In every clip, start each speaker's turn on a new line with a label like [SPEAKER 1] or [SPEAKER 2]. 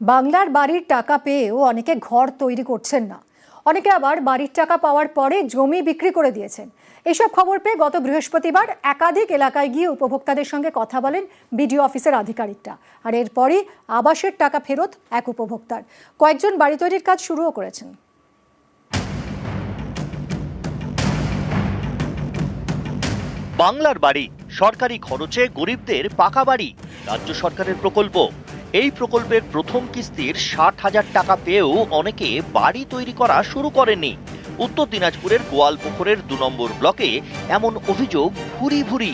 [SPEAKER 1] বাংলার বাড়ির টাকা পেয়েও অনেকে ঘর তৈরি করছেন না। অনেকে আবার বাড়ির টাকা পাওয়ার পরে জমি বিক্রি করে দিয়েছেন। এসব খবর পেয়ে গত বৃহস্পতিবার একাধিক এলাকায় গিয়ে উপভোক্তাদের সঙ্গে কথা বলেন বিডিও অফিসের আধিকারিকরা আর এরপরই আবাসের টাকা ফেরত এক উপভোক্তার। কয়েকজন বাড়ি তৈরির কাজ শুরুও করেছেন।
[SPEAKER 2] বাংলার বাড়ি, সরকারি খরচে গরিবদের পাকা বাড়ি, রাজ্য সরকারের প্রকল্প। এই প্রকল্পের প্রথম কিস্তির ষাট হাজার টাকা পেয়েও অনেকে বাড়ি তৈরি করা শুরু করেনি উত্তর দিনাজপুরের গোয়ালপুকুরের দু নম্বর ব্লকে এমন অভিযোগ ভুরি ভুরি।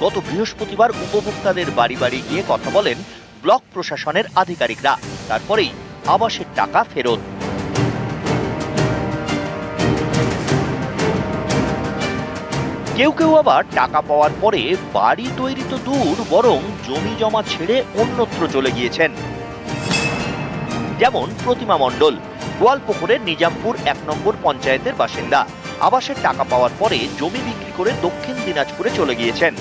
[SPEAKER 2] গত বৃহস্পতিবার উপভোক্তাদের বাড়ি বাড়ি গিয়ে কথা বলেন ব্লক প্রশাসনের আধিকারিকরা। তারপরেই আবাসের টাকা ফেরত। কেউ কেউ আবার টাকা পাওয়ার পরে বাড়ি তৈরি তো দূর, বরং জমি জমা ছেড়ে অন্যত্র চলে গিয়েছেন। যেমন প্রতিমা মণ্ডল, গোয়ালপুকুরের নিজামপুর এক নম্বর পঞ্চায়েতের বাসিন্দা। আবাসের টাকা পাওয়ার পরে জমি বিক্রি করে দক্ষিণ দিনাজপুরে চলে গিয়েছেন।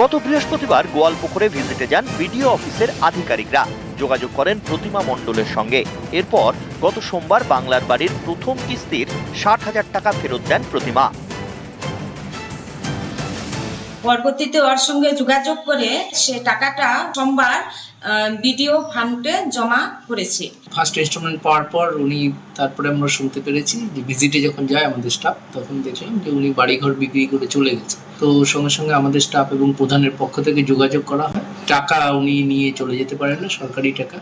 [SPEAKER 2] গত বৃহস্পতিবার গোয়ালপুকুরে ভিজিটে যান বিডিও অফিসের আধিকারিকরা। যোগাযোগ করেন প্রতিমা মণ্ডলের সঙ্গে। এরপর গত সোমবার বাংলার বাড়ির প্রথম কিস্তির ষাট হাজার টাকা ফেরত দেন প্রতিমা।
[SPEAKER 3] পরবর্তীতে ওর সঙ্গে যোগাযোগ করে সে টাকাটা সোমবার বিডিও ফান্ডে জমা করেছে।
[SPEAKER 4] ফার্স্ট ইনস্টলমেন্ট পাওয়ার পর উনি তারপরে আমরা শুনতে পেরেছি যে ভিজিটে যখন যায় আমাদের স্টাফ তখন দেখলাম যে উনি বাড়িঘর বিক্রি করে চলে গেছে। তো সঙ্গে সঙ্গে আমাদের স্টাফ এবং প্রধানের পক্ষ থেকে যোগাযোগ করা হয়। টাকা উনি নিয়ে চলে যেতে পারেন না সরকারি টাকা।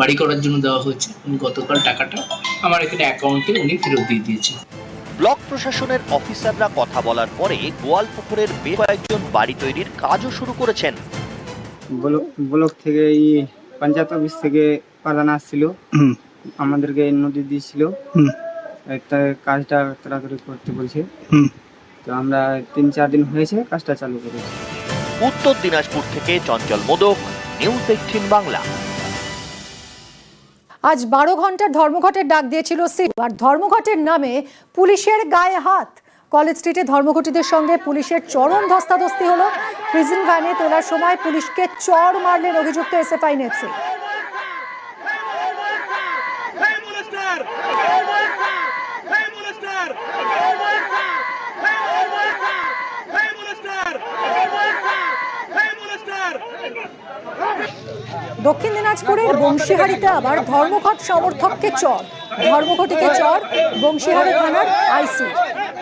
[SPEAKER 4] বাড়ি করার জন্য দেওয়া হয়েছে। উনি গতকাল টাকাটা আমার এখানে অ্যাকাউন্টে উনি ফেরত দিয়ে দিয়েছে
[SPEAKER 2] ব্লক প্রশাসনের অফিসাররা কথা বলার পরে গোয়ালপুকুরের বেশ কয়েকজন বাড়ি তৈরির কাজও শুরু করেছেন।
[SPEAKER 5] ব্লক ব্লক থেকে এই পঞ্চায়েত অফিস থেকে প্রধান আসছিল। আমাদেরকে নোটিশ দিয়েছিল। একটা কাজটা তাড়াতাড়ি করতে বলছে। তো আমরা তিন চার দিন হয়েছে কাজটা চালু করেছি।
[SPEAKER 2] উত্তর দিনাজপুর থেকে চঞ্চল মোদক নিউজ এইটিন বাংলা।
[SPEAKER 1] আজ বারো ঘণ্টার ধর্মঘটের ডাক দিয়েছিল সিট। আর ধর্মঘটের নামে পুলিশের গায়ে হাত। কলেজ স্ট্রিটে ধর্মঘটীদের সঙ্গে পুলিশের চরম ধস্তাধস্তি হলো। প্রিজন ভ্যানে তোলার সময় পুলিশকে চর মারলেন অভিযুক্ত এসএফআই নেত্রী! দক্ষিণ দিনাজপুরের বংশীহারিতে আবার ধর্মঘট সমর্থককে চর। ধর্মঘটিকে চর বংশীহারি থানার আইসি।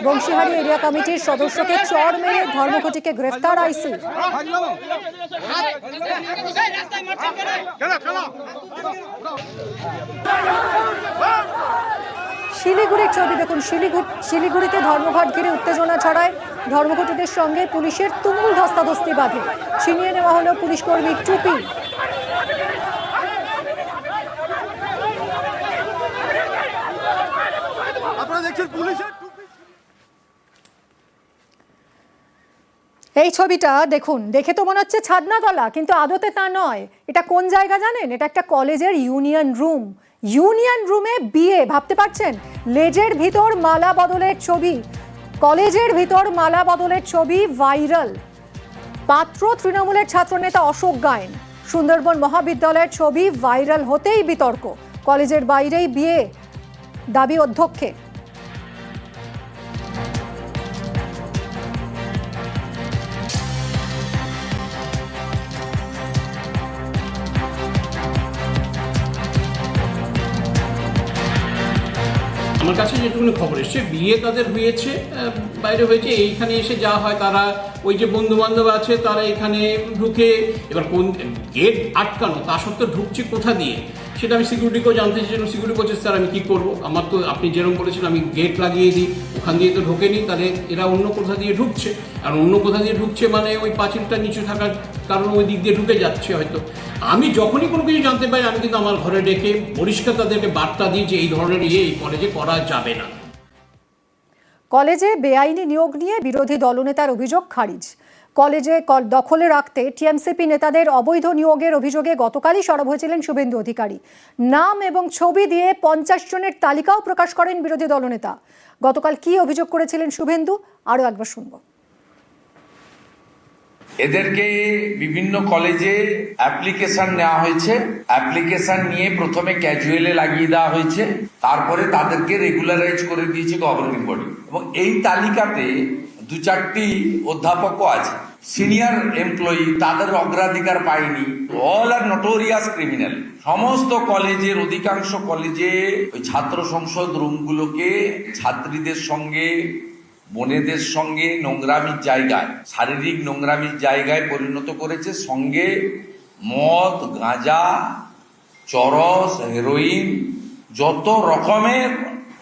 [SPEAKER 1] বংশীহারি এরিয়া কমিটির সদস্যকে চর মেরে ধর্মঘটিকে গ্রেফতার আইসি। শিলিগুড়ির ছবি দেখুন, শিলিগুড়ি শিলিগুড়িতে ধর্মঘট ঘিরে উত্তেজনা ছড়ায়। ধর্মঘটীদের সঙ্গে পুলিশের তুমুল ধস্তাধস্তি বাঁধে। ছিনিয়ে নেওয়া হলো পুলিশ কর্মীর টুপি।
[SPEAKER 6] আপনারা দেখছেন পুলিশের
[SPEAKER 1] এই ছবিটা দেখুন, দেখে তো মনে হচ্ছে ছাদনাতলা, কিন্তু আদতে তা নয়। এটা কোন জায়গা জানেন? এটা একটা কলেজের ইউনিয়ন রুম। ইউনিয়ন রুমে বিয়ে, ভাবতে পারছেন? লেজের ভিতর মালা বদলের ছবি। কলেজের ভিতর মালা বদলের ছবি ভাইরাল। পাত্র তৃণমূলের ছাত্রনেতা অশোক গায়েন। সুন্দরবন মহাবিদ্যালয়ের ছবি ভাইরাল হতেই বিতর্ক। কলেজের বাইরেই বিয়ে। দাবি অধ্যক্ষের।
[SPEAKER 7] আমার কাছে যেটুকুনি খবর এসছে, বিয়ে তাদের হয়েছে বাইরে হয়েছে, এইখানে এসে যা হয় তারা ওই যে বন্ধু বান্ধব আছে, তারা এখানে ঢুকে, এবার কোন গেট আটকানো, তা সত্ত্বেও ঢুকছে কোথা দিয়ে? সেটা আমি সিকিউরিটিকেও জানতে চেয়েছিলাম সিকিউরিটি বলছে, স্যার, আমি কী করব? আমার তো, আপনি যেরকম বলেছেন আমি গেট লাগিয়ে দিই, ওখান দিয়ে তো ঢোকেনি, তাহলে এরা অন্য কোথা দিয়ে ঢুকছে? আর অন্য কোথা দিয়ে ঢুকছে মানে ওই পাঁচিলটা নিচু থাকার কারণে ওই দিক দিয়ে ঢুকে যাচ্ছে হয়তো। আমি যখনই কোনো কিছু জানতে পারি আমি কিন্তু আমার ঘরে ডেকে পরিষ্কার তাদেরকে বার্তা দিই যে, এই ধরনের ইয়ে এই কলেজে করা যাবে না।
[SPEAKER 1] কলেজে বেআইনি নিয়োগ নিয়ে বিরোধী দলনেতার অভিযোগ খারিজ। কলেজে কল- দখলে রাখতে টিএমসিপি নেতাদের অবৈধ নিয়োগের অভিযোগে গতকালই সরব হয়েছিলেন শুভেন্দু অধিকারী। নাম এবং ছবি দিয়ে পঞ্চাশ জনের তালিকাও প্রকাশ করেন বিরোধী দলনেতা। গতকাল কি অভিযোগ করেছিলেন শুভেন্দু? আরও একবার শুনব।
[SPEAKER 8] এদেরকে বিভিন্ন কলেজে অ্যাপ্লিকেশন নেওয়া হয়েছে। অ্যাপ্লিকেশন নিয়ে প্রথমে ক্যাজুয়ালে লাগিয়ে দেওয়া হয়েছে। তারপরে তাদেরকে রেগুলারাইজ করে দিয়েছে গভর্নিং বডি। এবং এই তালিকাতে দু চারটি অধ্যাপকও আছে। সিনিয়র এমপ্লয়ি তাদের অগ্রাধিকার পায়নি। অল আর নটোরিয়াস ক্রিমিনাল সমস্ত কলেজের, অধিকাংশ কলেজে ওই ছাত্র সংসদ রুমগুলোকে ছাত্রীদের সঙ্গে, বোনেদের সঙ্গে নোংরামির জায়গায়, শারীরিক নোংরামির জায়গায় পরিণত করেছে। সঙ্গে মদ, গাঁজা, চরস, হেরোইন, যত রকমের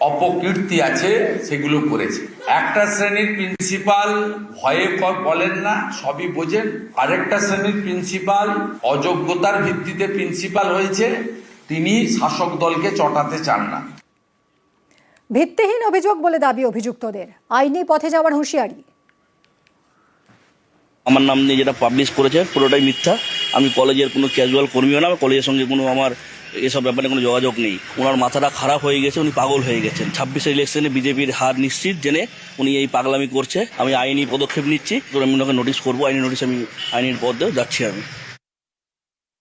[SPEAKER 8] অপকীর্তি আছে, সেগুলো করেছে। একটা শ্রেণির প্রিন্সিপাল ভয়ে ক- বলেন না সবই বোঝেন। আরেকটা শ্রেণির প্রিন্সিপাল অযোগ্যতার ভিত্তিতে প্রিন্সিপাল হয়েছে তিনি শাসক দলকে চটাতে চান না।
[SPEAKER 1] ভিত্তিহীন অভিযোগ বলে দাবি অভিযুক্তদের। আইনি পথে যাওয়ার হুঁশিয়ারি।
[SPEAKER 9] আমার নাম নিয়ে যেটা পাবলিশ করেছে পুরোটাই মিথ্যা। আমি কলেজের কোনো ক্যাজুয়াল কর্মীও না কলেজের সঙ্গে কোনো আমার এসব ব্যাপারে কোনো যোগাযোগ নেই। ওনার মাথাটা খারাপ হয়ে গেছে, উনি পাগল হয়ে গেছেন। ছাব্বিশের ইলেকশনে বিজেপির হার নিশ্চিত জেনে উনি এই পাগলামি করছে। আমি আইনি পদক্ষেপ নিচ্ছি। তো আমি ওনাকে নোটিশ করব। আইনি নোটিশ আমি, আইনের পদ যাচ্ছি আমি।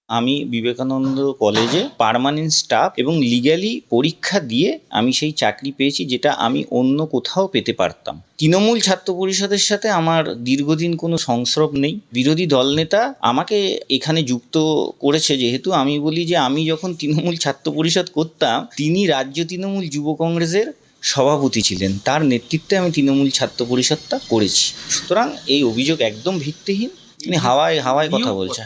[SPEAKER 10] আমি বিবেকানন্দ কলেজে পার্মানেন্ট স্টাফ এবং লিগ্যালি পরীক্ষা দিয়ে আমি সেই চাকরি পেয়েছি যেটা আমি অন্য কোথাও পেতে পারতাম। তৃণমূল ছাত্র পরিষদের সাথে আমার দীর্ঘদিন কোনো সংস্রব নেই। বিরোধী দলনেতা আমাকে এখানে যুক্ত করেছে যেহেতু আমি বলি যে আমি যখন তৃণমূল ছাত্র পরিষদ করতাম তিনি রাজ্য তৃণমূল যুব কংগ্রেসের সভাপতি ছিলেন। তার নেতৃত্বে আমি তৃণমূল ছাত্র পরিষদটা করেছি। সুতরাং এই অভিযোগ একদম ভিত্তিহীন। তিনি হাওয়ায় হাওয়ায় কথা বলছে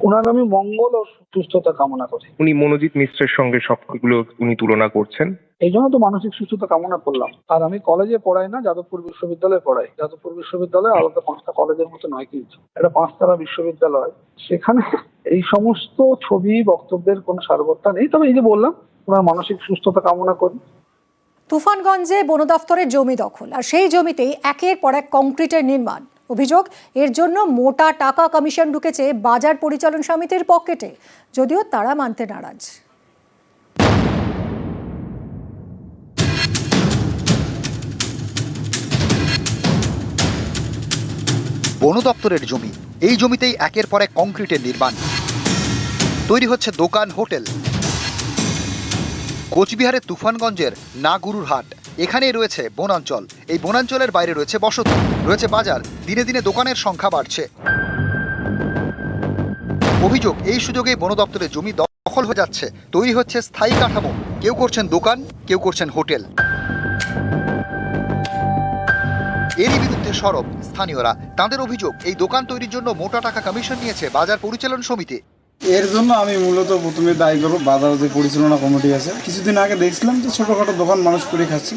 [SPEAKER 11] ওনার আমি মঙ্গল ও সুস্থতা কামনা করি।
[SPEAKER 6] উনি মনোজিৎ মিশ্রের সঙ্গে সবগুলো উনি তুলনা করছেন।
[SPEAKER 11] এই জন্য তো মানসিক সুস্থতা কামনা করলাম। আর আমি কলেজে পড়াই না যাদবপুর বিশ্ববিদ্যালয়ে পড়াই। যাদবপুর বিশ্ববিদ্যালয় আলাদা পাঁচটা কলেজের মতো নয় কিন্তু। এটা পাঁচতারা বিশ্ববিদ্যালয়। সেখানে এই সমস্ত ছবি বক্তব্যের কোনো সার্বত্তা নেই। তবে এই যে বললাম ওনার মানসিক সুস্থতা কামনা করি।
[SPEAKER 1] তুফানগঞ্জে বন দফতরের জমি দখল। আর সেই জমিতেই একের পর এক কংক্রিটের নির্মাণ। অভিযোগ, এর জন্য মোটা টাকা কমিশন ঢুকেছে বাজার পরিচালন সমিতির পকেটে, যদিও তারা মানতে নারাজ।
[SPEAKER 12] বন দপ্তরের জমি, এই জমিতেই একের পর এক কংক্রিটের নির্মাণ। তৈরি হচ্ছে দোকান, হোটেল। কোচবিহারের তুফানগঞ্জের নাগুরুর হাট এখানেই রয়েছে বনাঞ্চল। এই বনাঞ্চলের বাইরে রয়েছে বসতি। রয়েছে বাজার। দিনে দিনে দোকানের সংখ্যা বাড়ছে। অভিযোগ, এই সুযোগে বন দপ্তরের জমি দখল হয়ে যাচ্ছে। তৈরি হচ্ছে স্থায়ী কাঠামো। কেউ করছেন দোকান, কেউ করছেন হোটেল। এরই বিরুদ্ধে সরব স্থানীয়রা। তাদের অভিযোগ, এই দোকান তৈরির জন্য মোটা টাকা কমিশন নিয়েছে বাজার পরিচালন সমিতি।
[SPEAKER 5] এর জন্য আমি মূলত প্রথমে দায়ী করব। বাজার যে পরিচালনা কমিটি আছে। কিছুদিন আগে দেখছিলাম যে ছোটোখাটো দোকান মানুষ করে খাচ্ছে।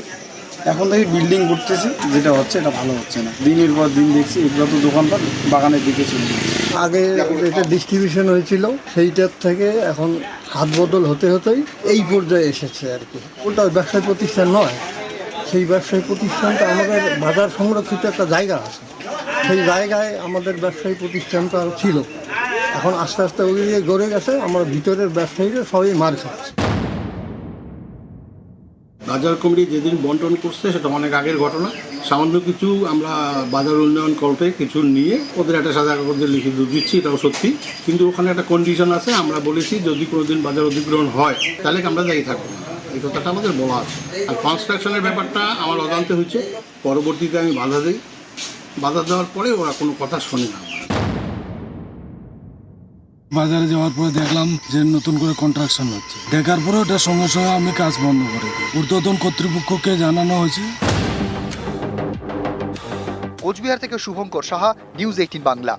[SPEAKER 5] এখন দেখি বিল্ডিং করতেছে। যেটা হচ্ছে, এটা ভালো হচ্ছে না। দিনের পর দিন দেখছি, এগুলো তো দোকানপাট, বাগানের দিকে চলে
[SPEAKER 11] আগে এটা ডিস্ট্রিবিউশন হয়েছিল, সেইটার থেকে এখন হাত বদল হতে হতেই এই পর্যায়ে এসেছে আর কি। ওটা ব্যবসায় প্রতিষ্ঠান নয়। সেই ব্যবসায়ী প্রতিষ্ঠানটা আমাদের বাজার সংরক্ষিত একটা জায়গা আছে। সেই জায়গায় আমাদের ব্যবসায়ী প্রতিষ্ঠানটা ছিল। এখন আস্তে আস্তে দিকে গড়ে গেছে, আমার ভিতরের ব্যবসায়ীরা সবাই মার খাচ্ছে।
[SPEAKER 6] বাজার কমিটি যেদিন বন্টন করছে, সেটা অনেক আগের ঘটনা। সামান্য কিছু আমরা বাজার উন্নয়ন করতে কিছু নিয়ে ওদের একটা সাদা কাগজে লিখে দিচ্ছি এটাও সত্যি। কিন্তু ওখানে একটা কন্ডিশন আছে, আমরা বলেছি যদি কোনোদিন বাজার অধিগ্রহণ হয়, তাহলে আমরা দায়ী থাকব এই কথাটা আমাদের বলা আছে। আর কনস্ট্রাকশনের ব্যাপারটা আমার অজান্তে হয়েছে, পরবর্তীতে আমি বাধা দিই। বাধা দেওয়ার পরে ওরা কোনো কথা শোনে না।
[SPEAKER 11] বাজারে যাওয়ার পরে দেখলাম যে নতুন করে কন্ট্রাকশন হচ্ছে। দেখার পরে ওটা সঙ্গে সঙ্গে আমি কাজ বন্ধ করে দিই। ঊর্ধ্বতন কর্তৃপক্ষকে জানানো হয়েছে।
[SPEAKER 12] কোচবিহার থেকে শুভঙ্কর সাহা নিউজ এইটিন বাংলা।